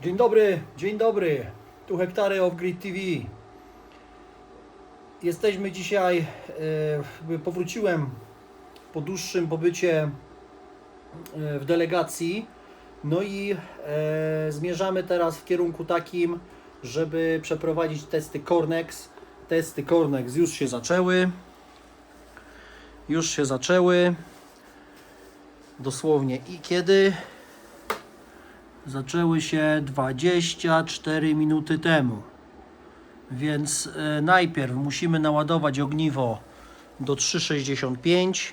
Dzień dobry, dzień dobry. Tu Hektary of Grid TV. Jesteśmy dzisiaj, e, powróciłem po dłuższym pobycie e, w delegacji. No i e, zmierzamy teraz w kierunku takim, żeby przeprowadzić testy Cornex. Testy Cornex już się zaczęły. Już się zaczęły. Dosłownie i kiedy? Zaczęły się 24 minuty temu. Więc e, najpierw musimy naładować ogniwo do 3,65.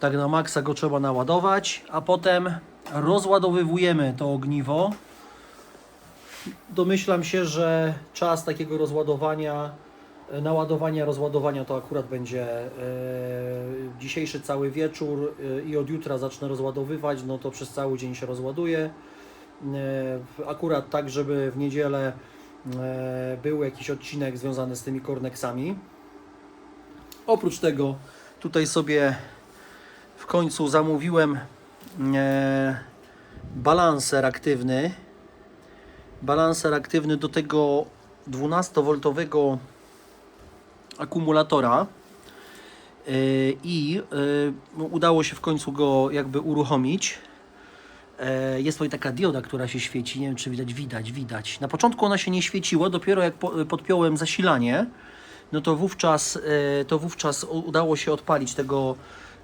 Tak na maksa go trzeba naładować, a potem rozładowywujemy to ogniwo. Domyślam się, że czas takiego rozładowania, naładowania, rozładowania to akurat będzie e, dzisiejszy cały wieczór e, i od jutra zacznę rozładowywać, no to przez cały dzień się rozładuje. Akurat tak, żeby w niedzielę e, był jakiś odcinek związany z tymi korneksami. Oprócz tego tutaj sobie w końcu zamówiłem balanser aktywny. Balanser aktywny do tego 12V akumulatora Yy, i yy, no, udało się w końcu go jakby uruchomić. E, Jest tutaj taka dioda, która się świeci, nie wiem czy widać, widać, widać. Na początku ona się nie świeciła, dopiero jak po- podpiąłem zasilanie, no to wówczas, e, to wówczas udało się odpalić tego,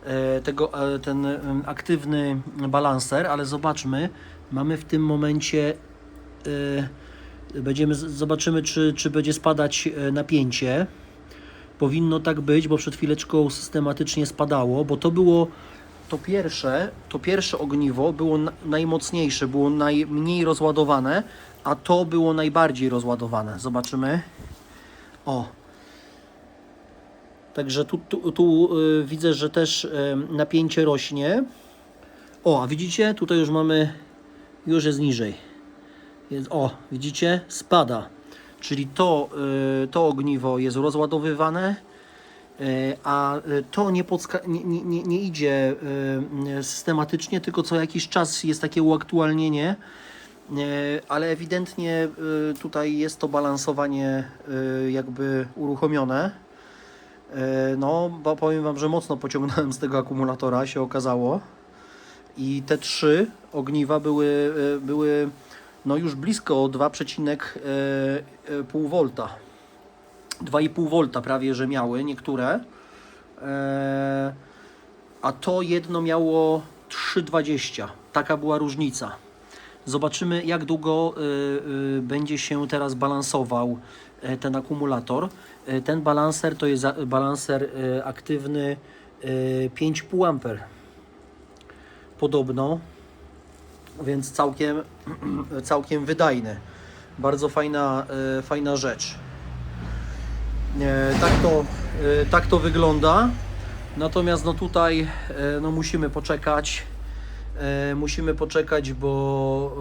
e, tego e, ten aktywny balanser, ale zobaczmy, mamy w tym momencie e, będziemy, zobaczymy czy, czy będzie spadać e, napięcie. Powinno tak być, bo przed chwileczką systematycznie spadało, bo to było to pierwsze, to pierwsze ogniwo było na- najmocniejsze, było najmniej rozładowane, a to było najbardziej rozładowane. Zobaczymy. O. Także tu, tu, tu y, widzę, że też y, napięcie rośnie. O, a widzicie? Tutaj już mamy, już jest niżej. Jest, o, widzicie? Spada. Czyli to, y, to ogniwo jest rozładowywane, y, a y, to nie, nie, nie, nie, idzie systematycznie, tylko co jakiś czas jest takie uaktualnienie, ale ewidentnie tutaj jest to balansowanie jakby uruchomione. No, bo powiem Wam, że mocno pociągnąłem z tego akumulatora, się okazało. I te trzy ogniwa były, były no już blisko 2,5 V. 2,5 V prawie, że miały niektóre. E, a to jedno miało 3,20. Taka była różnica. Zobaczymy, jak długo y, y, będzie się teraz balansował e, ten akumulator. E, Ten balanser to jest balanser e, aktywny e, 5,5 A. Podobno więc całkiem, całkiem wydajny. Bardzo fajna, e, fajna rzecz. E, Tak to, e, tak to wygląda. Natomiast no tutaj no musimy poczekać. Musimy poczekać, bo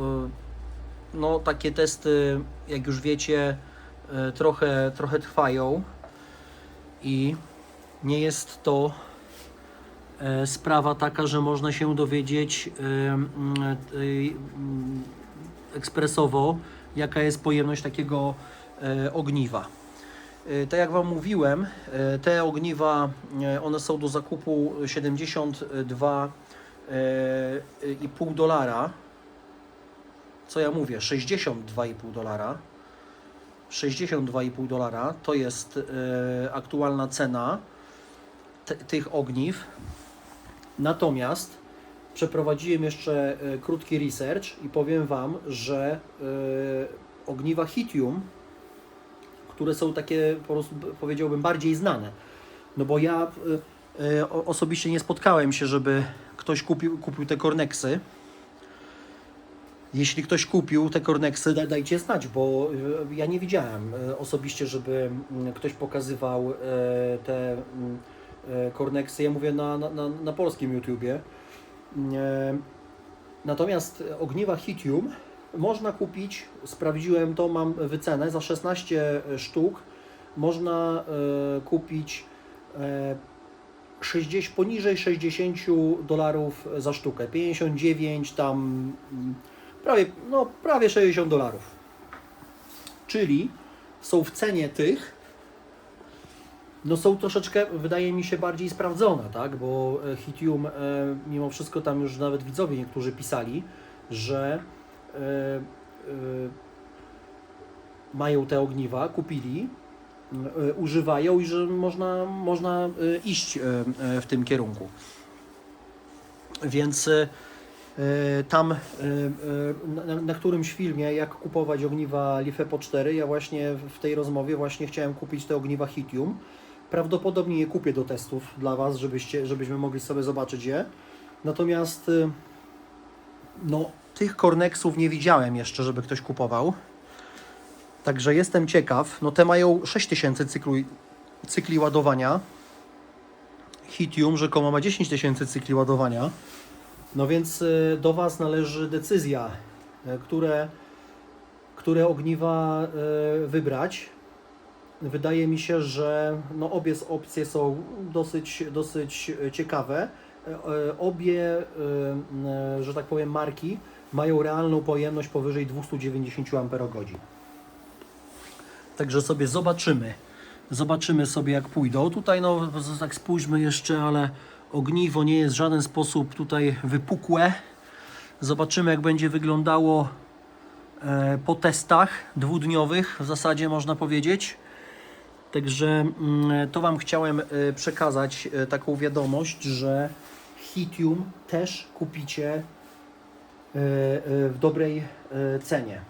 no takie testy, jak już wiecie, trochę, trochę trwają i nie jest to sprawa taka, że można się dowiedzieć e, e, ekspresowo, jaka jest pojemność takiego e, ogniwa. E, Tak jak Wam mówiłem, e, te ogniwa, e, one są do zakupu 72,5 dolara. Co ja mówię? 62,5 dolara. 62,5 dolara to jest e, aktualna cena tych ogniw. Natomiast przeprowadziłem jeszcze e, krótki research i powiem Wam, że e, ogniwa Hitium, które są takie po prostu powiedziałbym bardziej znane, no bo ja e, osobiście nie spotkałem się, żeby ktoś kupił, kupił te Cornexy. Jeśli ktoś kupił te da- dajcie znać, bo ja nie widziałem osobiście, żeby ktoś pokazywał te e, Cornexy. Ja mówię na, na, na, polskim YouTubie. E, Natomiast ogniwa Hitium można kupić, sprawdziłem to, mam wycenę za 16 sztuk. Można e, kupić e, 60, poniżej 60 dolarów za sztukę. 59 tam mm, prawie, no, prawie 60 dolarów. Czyli są w cenie tych, no są troszeczkę, wydaje mi się, bardziej sprawdzone, tak? Bo e, Hitium, e, mimo wszystko tam już nawet widzowie niektórzy pisali, że e, mają te ogniwa, kupili, używają i że można, można iść w tym kierunku. Więc tam na, na którymś filmie, jak kupować ogniwa Lifepo 4, ja właśnie w tej rozmowie właśnie chciałem kupić te ogniwa Hitium. Prawdopodobnie je kupię do testów dla Was, żebyście, żebyśmy mogli sobie zobaczyć je. Natomiast e, no, tych Cornexów nie widziałem jeszcze, żeby ktoś kupował. Także jestem ciekaw. No te mają 6000 cykli, cykli ładowania. Hitium rzekomo ma 10 tysięcy cykli ładowania. No więc y, do Was należy decyzja, y, które, które ogniwa y, wybrać. Wydaje mi się, że no obie opcje są dosyć, dosyć y, ciekawe. Y, y, Obie, że tak powiem, marki mają realną pojemność powyżej 290 Ah. Także sobie zobaczymy. Zobaczymy sobie jak pójdą. Tutaj no tak spójrzmy jeszcze, ale ogniwo nie jest w żaden sposób tutaj wypukłe. Zobaczymy jak będzie wyglądało e, po testach dwudniowych w zasadzie można powiedzieć. Także mm, to Wam chciałem e, przekazać e, taką wiadomość, że Hitium też kupicie e, e, w dobrej e, cenie.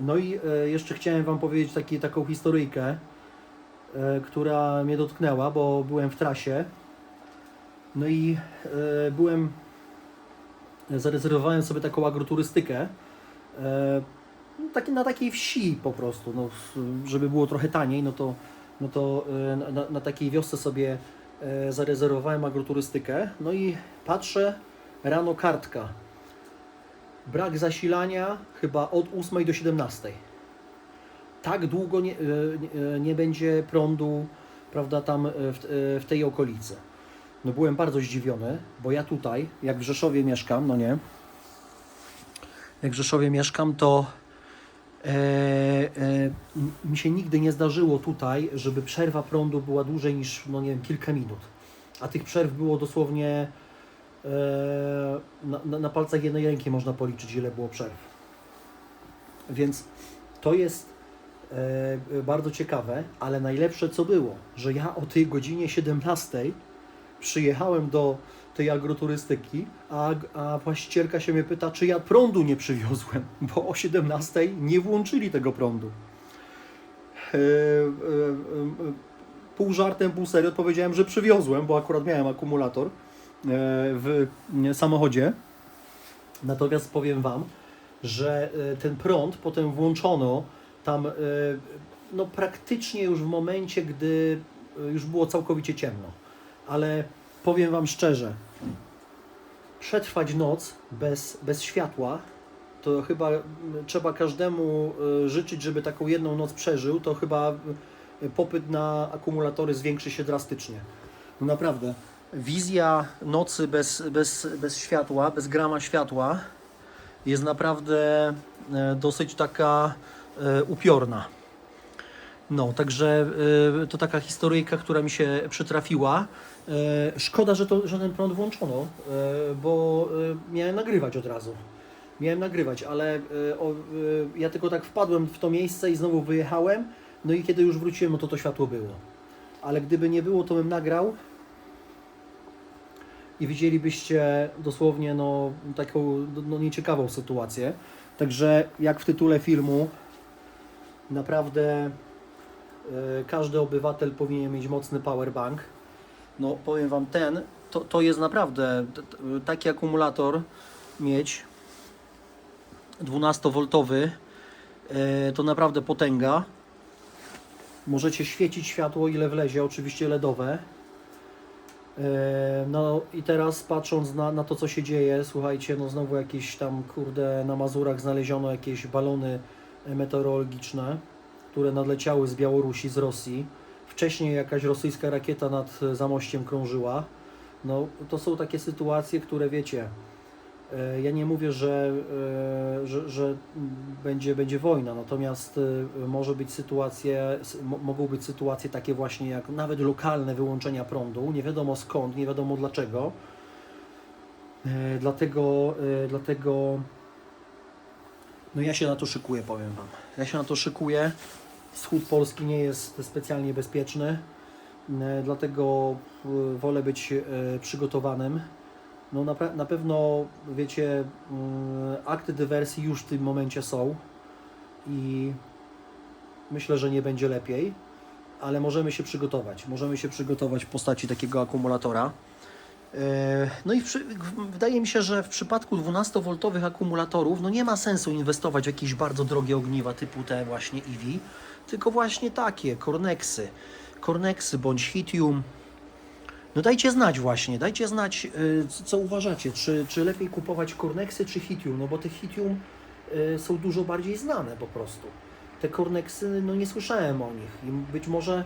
No i e, jeszcze chciałem Wam powiedzieć taki, taką historyjkę, e, która mnie dotknęła, bo byłem w trasie. No i e, byłem, zarezerwowałem sobie taką agroturystykę. No, taki, na takiej wsi po prostu, no, żeby było trochę taniej, no to, no to e, na- na, takiej wiosce sobie e, zarezerwowałem agroturystykę. No i patrzę, rano kartka. Brak zasilania chyba od 8 do 17. Tak długo nie, e, nie, będzie prądu, prawda, tam w, w tej okolicy. No byłem bardzo zdziwiony, bo ja tutaj, jak w Rzeszowie mieszkam, no nie, jak w Rzeszowie mieszkam, to mi się nigdy nie zdarzyło tutaj, żeby przerwa prądu była dłużej niż, no nie wiem, kilka minut. A tych przerw było dosłownie e, na, na, na palcach jednej ręki można policzyć, ile było przerw. Więc to jest e, bardzo ciekawe, ale najlepsze co było, że ja o tej godzinie 17 przyjechałem do tej agroturystyki, a, a właścicielka się mnie pyta, czy ja prądu nie przywiozłem, bo o 17 nie włączyli tego prądu. E, e, e, pół żartem, pół serio odpowiedziałem, że przywiozłem, bo akurat miałem akumulator w samochodzie. Natomiast powiem Wam, że ten prąd potem włączono tam no praktycznie już w momencie, gdy już było całkowicie ciemno. Ale powiem Wam szczerze, przetrwać noc bez, bez światła, to chyba trzeba każdemu e, życzyć, żeby taką jedną noc przeżył, to chyba popyt na akumulatory zwiększy się drastycznie. No naprawdę. Wizja nocy bez, bez, bez światła, bez grama światła jest naprawdę e, dosyć taka e, upiorna. No, także to taka historyjka, która mi się przytrafiła. E, Szkoda, że, to, że ten prąd włączono, e, bo e, miałem nagrywać od razu. Miałem nagrywać, ale ja tylko tak wpadłem w to miejsce i znowu wyjechałem. No i kiedy już wróciłem, no to to światło było. Ale gdyby nie było, to bym nagrał i widzielibyście dosłownie no, taką no, nieciekawą sytuację. Także jak w tytule filmu, naprawdę e, każdy obywatel powinien mieć mocny powerbank. No powiem Wam, ten to, to jest naprawdę taki akumulator mieć 12V e, to naprawdę potęga. Możecie świecić światło ile wlezie, oczywiście LEDowe. E, No i teraz patrząc na, na to, co się dzieje, słuchajcie, no znowu jakieś tam, kurde, na Mazurach znaleziono jakieś balony meteorologiczne, które nadleciały z Białorusi, z Rosji. Wcześniej jakaś rosyjska rakieta nad e, Zamościem krążyła. No, to są takie sytuacje, które wiecie. e, Ja nie mówię, że, e, że, że będzie, będzie wojna, natomiast może być sytuacje, mogą być sytuacje takie właśnie jak nawet lokalne wyłączenia prądu, nie wiadomo skąd, nie wiadomo dlaczego. Dlatego, dlatego no ja się na to szykuję, powiem Wam. Ja się na to szykuję. Wschód Polski nie jest specjalnie bezpieczny, e, dlatego e, wolę być e, przygotowanym. No na, na pewno, wiecie, mm, akty dywersji już w tym momencie są i myślę, że nie będzie lepiej, ale możemy się przygotować. Możemy się przygotować w postaci takiego akumulatora. E, No i wydaje mi się, że w przypadku 12V akumulatorów no nie ma sensu inwestować w jakieś bardzo drogie ogniwa typu te właśnie EV, tylko właśnie takie, Cornexy, Cornexy bądź Hitium. No dajcie znać właśnie, dajcie znać y, co, uważacie, czy, czy lepiej kupować Cornexy czy Hitium, no bo te Hitium y, są dużo bardziej znane po prostu. Te Cornexy, no nie słyszałem o nich i być może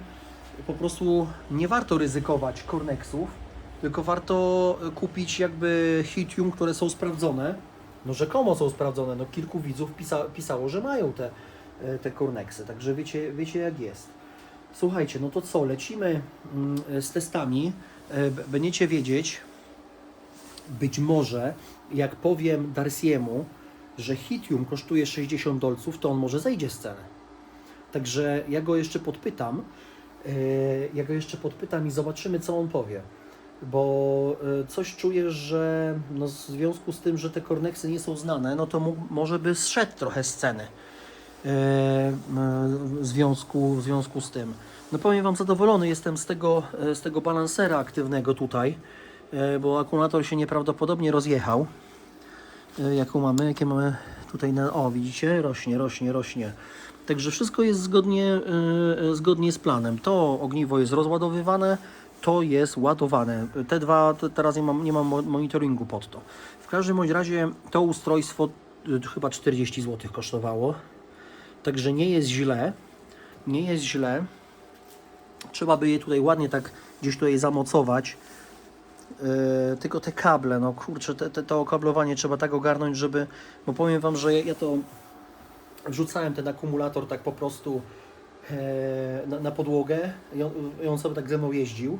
po prostu nie warto ryzykować Cornexów, tylko warto kupić jakby hitium, które są sprawdzone. No rzekomo są sprawdzone. No kilku widzów pisa, pisało, że mają te, y, te Cornexy, także wiecie, wiecie jak jest. Słuchajcie, no to co, lecimy mm, z testami. B- Będziecie wiedzieć, być może jak powiem Darsiemu, że hitium kosztuje 60 dolców, to on może zejdzie z ceny. Także ja go jeszcze podpytam. y, Ja go jeszcze podpytam i zobaczymy, co on powie bo y, coś czuję, że no, w związku z tym, że te Cornexy nie są znane, no to mógł, może by zszedł trochę z ceny. y, y, W związku, w związku z tym. No powiem Wam, zadowolony jestem z tego, z tego balansera aktywnego tutaj, bo akumulator się nieprawdopodobnie rozjechał. Jaką mamy? Jakie mamy tutaj na... O, widzicie? Rośnie, rośnie, rośnie. Także wszystko jest zgodnie, zgodnie z planem. To ogniwo jest rozładowywane, to jest ładowane. Te dwa, te, teraz nie mam, nie mam mo- monitoringu pod to. W każdym bądź razie to ustrojstwo y, chyba 40 zł kosztowało. Także nie jest źle. Nie jest źle. Trzeba by je tutaj ładnie tak gdzieś tutaj zamocować. Yy, tylko te kable, no kurczę, te, te, to okablowanie trzeba tak ogarnąć, żeby, bo powiem Wam, że ja, ja to wrzucałem ten akumulator tak po prostu e, na, na podłogę i on, i on sobie tak ze mną jeździł.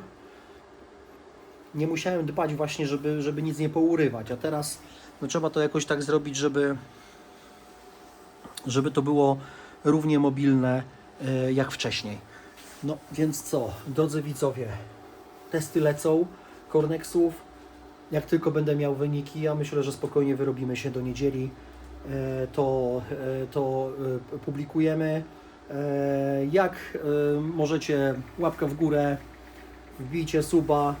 Nie musiałem dbać właśnie, żeby, żeby nic nie pourywać, a teraz no, trzeba to jakoś tak zrobić, żeby, żeby to było równie mobilne e, jak wcześniej. No więc co, drodzy widzowie, testy lecą, Cornexów. Jak tylko będę miał wyniki, ja myślę, że spokojnie wyrobimy się do niedzieli, e, to, e, to publikujemy. Jak możecie, łapka w górę, wbijcie suba.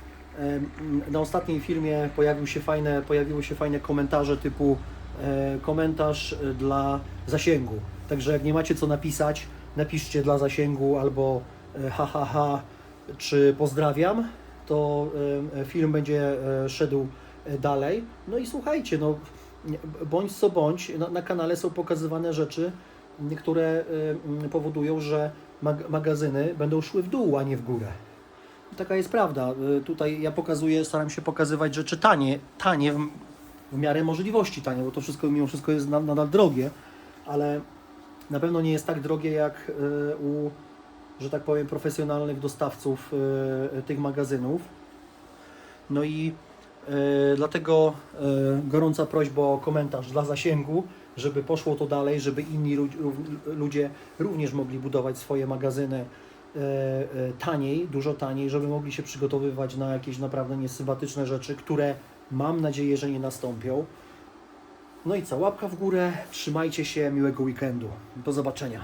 Na ostatniej filmie pojawił się fajne, pojawiły się fajne komentarze typu e, komentarz e, dla zasięgu. Także jak nie macie co napisać, napiszcie dla zasięgu albo e, ha ha czy pozdrawiam, to film będzie szedł dalej. No i słuchajcie, no bądź co bądź, na, na kanale są pokazywane rzeczy, które powodują, że mag magazyny będą szły w dół, a nie w górę. Taka jest prawda. Y, Tutaj ja pokazuję, staram się pokazywać rzeczy tanie, tanie w, w miarę możliwości tanie, bo to wszystko mimo wszystko jest na, nadal drogie, ale na pewno nie jest tak drogie jak y, u, że tak powiem, profesjonalnych dostawców y, tych magazynów. No i dlatego gorąca prośba o komentarz dla zasięgu, żeby poszło to dalej, żeby inni ludzie również mogli budować swoje magazyny taniej, dużo taniej, żeby mogli się przygotowywać na jakieś naprawdę niesympatyczne rzeczy, które mam nadzieję, że nie nastąpią. No i co, łapka w górę, trzymajcie się, miłego weekendu. Do zobaczenia.